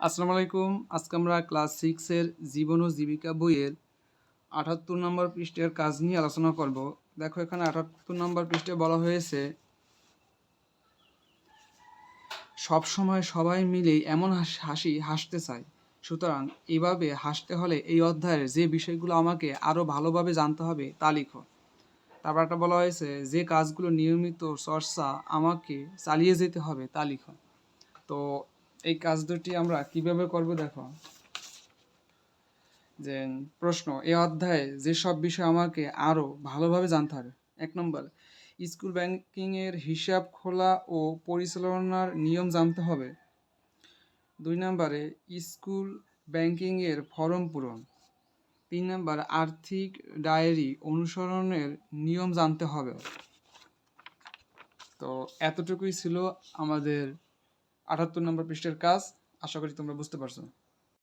আসসালামু আলাইকুম। আজকে আমরা ক্লাস সিক্সের জীবন ও জীবিকা বইয়ের আটাত্তর নম্বর পৃষ্ঠের কাজ নিয়ে আলোচনা করব। দেখো, এখানে আটাত্তর নম্বর পৃষ্ঠে বলা হয়েছে, সব সময় সবাই মিলেই এমন হাস- হাসি হাসতে চায়। সুতরাং এইভাবে হাসতে হলে এই অধ্যায়ের যে বিষয়গুলো আমাকে আরও ভালোভাবে জানতে হবে তা লিখো। তারপর একটা বলা হয়েছে, যে কাজগুলো নিয়মিত চর্চা আমাকে চালিয়ে যেতে হবে তা লিখো। তো এই কাজ দুটি আমরা কীভাবে করব দেখো। যে প্রশ্ন, এই অধ্যায়ে যেসব বিষয় আমাকে আরও ভালোভাবে জানতে হবে। এক নম্বর, স্কুল ব্যাংকিংয়ের হিসাব খোলা ও পরিচালনার নিয়ম জানতে হবে। দুই নম্বরে, স্কুল ব্যাংকিংয়ের ফর্ম পূরণ। তিন নম্বর, আর্থিক ডায়েরি অনুসরণের নিয়ম জানতে হবে। তো এতটুকুই ছিল আমাদের আটাত্তর নম্বর পৃষ্ঠের কাজ আশা করি তোমরা বুঝতে পারছ।